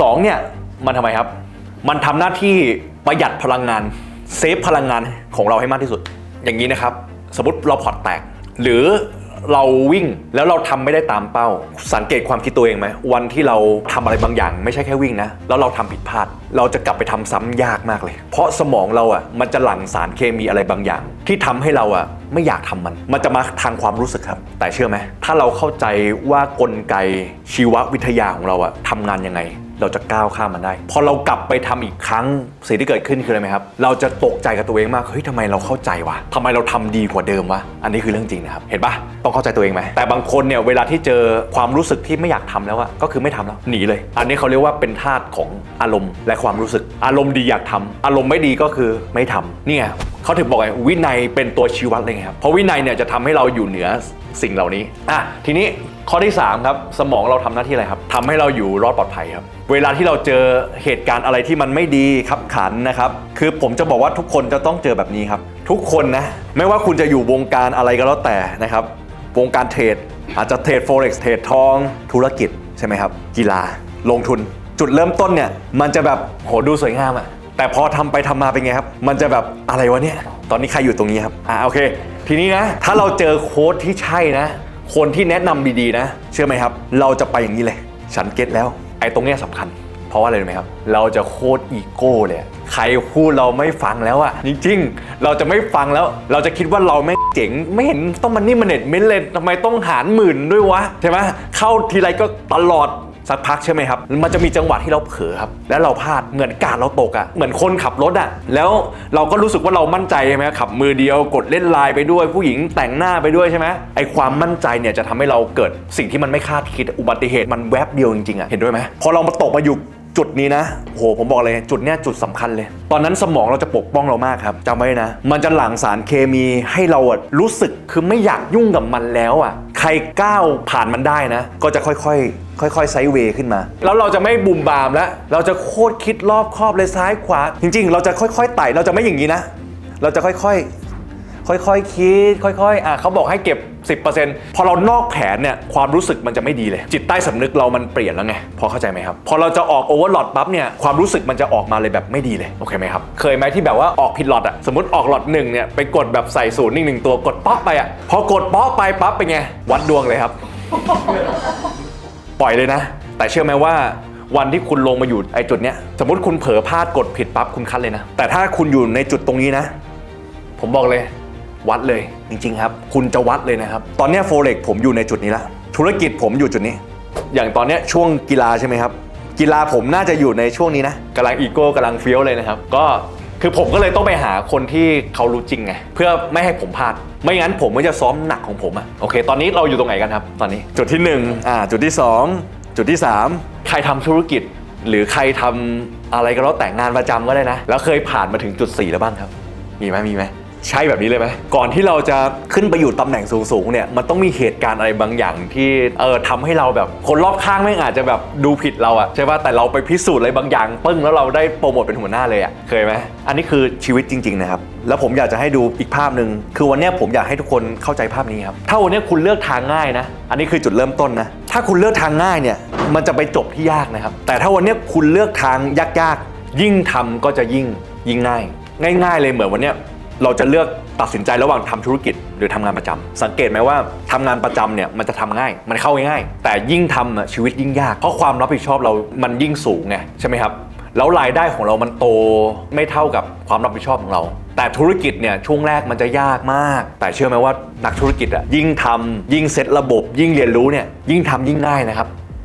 สองเนี่ยมันทำไมครับ มันทำหน้าที่ประหยัดพลังงานเซฟพลังงานของเราให้มากที่สุด อย่างนี้นะครับ สมมติเราพอร์ตแตก หรือเราวิ่งแล้วเราทำไม่ได้ตามเป้า สังเกตความคิดตัวเองไหมวันที่เราทำอะไรบางอย่าง ไม่ใช่แค่วิ่งนะแล้วเราทำผิดพลาด เราจะกลับไปทำซ้ำยากมากเลย เพราะสมองเราอะมันจะหลั่งสารเคมีอะไรบางอย่าง ที่ทำให้เราอะไม่อยากทำมัน มันจะมาทางความรู้สึกครับ แต่เชื่อไหมถ้าเราเข้าใจว่ากลไกชีววิทยาของเราอะทำงานยังไง เราจะก้าวข้ามมันได้ พอเรากลับไปทำอีกครั้งสิ่งที่เกิดขึ้นคืออะไรไหมครับ เราจะตกใจกับตัวเองมาก เฮ้ยทำไมเราเข้าใจวะทำไมเราทำดีกว่าเดิมวะ อันนี้คือเรื่องจริงนะครับ เห็นปะต้องเข้าใจตัวเองไหม แต่บางคนเนี่ยเวลาที่เจอความรู้สึกที่ไม่อยากทำแล้วอะก็คือไม่ทำแล้ว หนีเลย อันนี้เขาเรียกว่าเป็นธาตุของอารมณ์และความรู้สึก อารมณ์ดีอยากทำอารมณ์ไม่ดีก็คือไม่ทำเนี่ไงเขาถึงบอกไงวินัยเป็นตัวชี้วัดเลยครับเพราะวินัยเนี่ยจะทำให้เราอยู่เหนือ สิ่งเหล่านี้อะทีนี้ข้อที่ 3 ครับ สมองเราทำหน้าที่อะไรครับทำให้เราอยู่รอดปลอดภัยครับ เวลาที่เราเจอเหตุการณ์อะไรที่มันไม่ดีขับขันนะครับ คือผมจะบอกว่าทุกคนจะต้องเจอแบบนี้ครับ ทุกคนนะ ไม่ว่าคุณจะอยู่วงการอะไรก็แล้วแต่นะครับ วงการเทรดอาจจะเทรด forex เทรดทอง ธุรกิจใช่ไหมครับ กีฬา ลงทุน จุดเริ่มต้นเนี่ย มันจะแบบโหดูสวยงามอะ แต่พอทำไปทำมาเป็นไงครับ มันจะแบบอะไรวะเนี่ย ตอนนี้ใครอยู่ตรงนี้ครับ อ่าโอเค ทีนี้นะ ถ้าเราเจอโค้ดที่ใช่นะ คนที่แนะนำดีๆนะ เชื่อไหมครับ เราจะไปอย่างนี้เลย ฉันเก็ตแล้ว ไอ้ตรงเนี้ยสำคัญ เพราะว่าอะไรรู้ไหมครับ เราจะโคตรอีโก้เลย ใครพูดเราไม่ฟังแล้วอะจริงๆ เราจะไม่ฟังแล้ว เราจะคิดว่าเราไม่เจ๋ง ไม่เห็นต้องมันนี่มันเน็ตเมนเลยทำไมต้องหารหมื่นด้วยวะ ใช่ไหมเข้าทีไรก็ตลอด สักพักใช่ไหมครับ มันจะมีจังหวะที่เราเผลอครับ แล้วเราพลาดเหมือนการเราตกอะ่ะเหมือนคนขับรถอะ่ะแล้วเราก็รู้สึกว่าเรามั่นใจใช่ไหมขับมือเดียวกดเล่นไลน์ไปด้วยผู้หญิงแต่งหน้าไปด้วยใช่ไหมไอความมั่นใจเนี่ยจะทำให้เราเกิดสิ่งที่มันไม่คาดคิดอุบัติเหตุมันแวบเดียวจริงๆอะ่ะเห็นด้วยไหมพอเรามาตกมาอยู่จุดนี้นะโหผมบอกเลยจุดเนี้ยจุดสำคัญเลย ตอนนั้นสมองเราจะปกป้องเรามากครับจำไว้นะ มันจะหลั่งสารเคมีให้เรารู้สึกคือไม่อยากยุ่งกับมันแล้วอะ รก้าวผ่านมันได้นะ ก็จะค่อยๆ ค่อยๆไซด์เวย์ขึ้นมา แล้วเราจะไม่บุมบามแล้ว เราจะโคตรคิดรอบครอบเลยซ้ายขวา จริง ๆ เราจะค่อยๆไต่เราจะไม่อย่างนี้นะ เราจะค่อยๆ ค่อยๆคิด ค่อยๆอะเขาบอกให้เก็บ 10%พอเรานอกแผนเนี่ยความรู้สึกมันจะไม่ดีเลย จิตใต้สำนึกเรามันเปลี่ยนแล้วไงพอเข้าใจไหมครับ พอเราจะออกโอเวอร์หลอดปั๊บเนี่ยความรู้สึกมันจะออกมาเลยแบบไม่ดีเลยโอเคไหมครับเคยไหมที่แบบว่าออกผิดหลอตอะสมมติออกหลอตหนึ่งเนี่ยไปกดแบบใส่ศูนย์นิ่งหนึ่งตัวกดป๊อกไปอะพอกดป๊อกไปปั๊บเป็นไงวัดดวงเลยครับ ปล่อยเลยนะ แต่เชื่อไหมว่าวันที่คุณลงมาอยู่ไอ้จุดเนี้ยสมมติคุณเผลอพลาดกดผิดปั๊บคุณคัดเลยนะ แต่ถ้าคุณอยู่ในจุดตรงนี้นะ ผมบอกเลย วัดเลยจริง ๆ ครับ คุณจะวัดเลยนะครับ ตอนเนี้โฟเร็กผมอยู่ในจุดนี้ละธุรกิจผมอยู่จุดนี้ อย่างตอนเนี้ยช่วงกีฬาใช่ไหมครับ กีฬาผมน่าจะอยู่ในช่วงนี้นะกำลังอีโก้กำลังเฟี้ยวเลยนะครับ ก็คือผมก็เลยต้องไปหาคนที่เขารู้จริงไงเพื่อไม่ให้ผมพลาด ไม่งั้นผมก็จะซ้อมหนักของผมอะโอเค ตอนนี้เราอยู่ตรงไหนกันครับ ตอนนี้จุดที่หนึ่งอ่าจุดที่สองจุดที่สามใครทำธุรกิจ หรือใครทำอะไรก็แล้วแต่งานประจำก็ได้นะ แล้วเคยผ่านมาถึงจุดสี่แล้วบ้างครับ มีไหมมีไหม ใช่แบบนี้เลยไหมก่อนที่เราจะขึ้นไปอยู่ตำแหน่งสูงๆเนี่ยมันต้องมีเหตุการณ์อะไรบางอย่างที่เออทำให้เราแบบคนรอบข้างไม่อาจจะแบบดูผิดเราอะใช่ป่ะแต่เราไปพิสูจน์อะไรบางอย่างปึ้งแล้วเราได้โปรโมทเป็นหัวหน้าเลยอะเคยไหมอันนี้คือชีวิตจริง ๆ นะครับ แล้วผมอยากจะให้ดูอีกภาพหนึ่งคือวันนี้ผมอยากให้ทุกคนเข้าใจภาพนี้ครับถ้าวันนี้คุณเลือกทางง่ายนะ อันนี้คือจุดเริ่มต้นนะถ้าคุณเลือกทางง่ายเนี่ยมันจะไปจบที่ยากนะครับ แต่ถ้าวันนี้คุณเลือกทางยากๆ ยิ่งทำก็จะยิ่งยิ่งง่าย ง่าย ๆ เลยเหมือนวันเนี้ย เราจะเลือกตัดสินใจระหว่างทำธุรกิจหรือทำงานประจำสังเกตไหมว่าทำงานประจำเนี่ยมันจะทำง่าย มันเข้าง่าย แต่ยิ่งทำชีวิตยิ่งยาก เพราะความรับผิดชอบเรามันยิ่งสูงไงใช่ไหมครับ แล้วรายได้ของเรามันโตไม่เท่ากับความรับผิดชอบของเรา แต่ธุรกิจเนี่ยช่วงแรกมันจะยากมาก แต่เชื่อไหมว่านักธุรกิจอะยิ่งทำยิ่งเซตระบบ ยิ่งเรียนรู้เนี่ยยิ่งทำยิ่งง่ายนะครับ